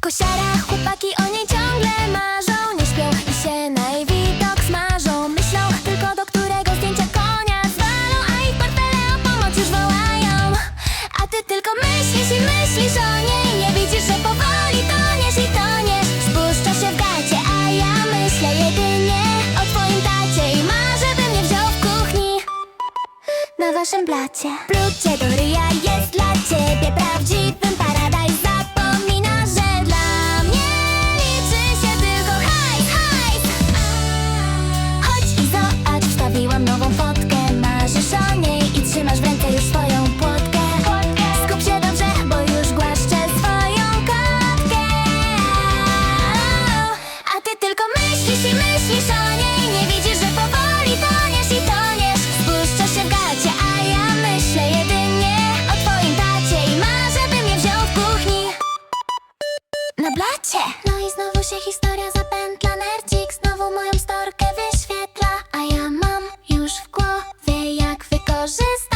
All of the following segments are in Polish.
Kosiara, chłopaki o niej ciągle marzą. Nie śpią i się na jej widok smażą. Myślą tylko do którego zdjęcia konia zwalą. A ich portfele o pomoc już wołają. A ty tylko myślisz i myślisz o niej. Nie widzisz, że powoli toniesz i toniesz. Spuszcza się w gacie, a ja myślę jedynie O twoim tacie. I marzę, by mnie wziął w kuchni. Na waszym blacie. Plucie do ryja jest dla ciebie prawdziwym tylko myślisz o niej Nie widzisz, że powoli toniesz i toniesz. Spuszczasz się w gacie, a ja myślę jedynie O twoim tacie i marzę, by mnie wziął w kuchni. Na blacie. No i znowu się historia zapętla. Nercik znowu moją storkę wyświetla. A ja mam już w głowie jak wykorzystam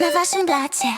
Na waszym blacie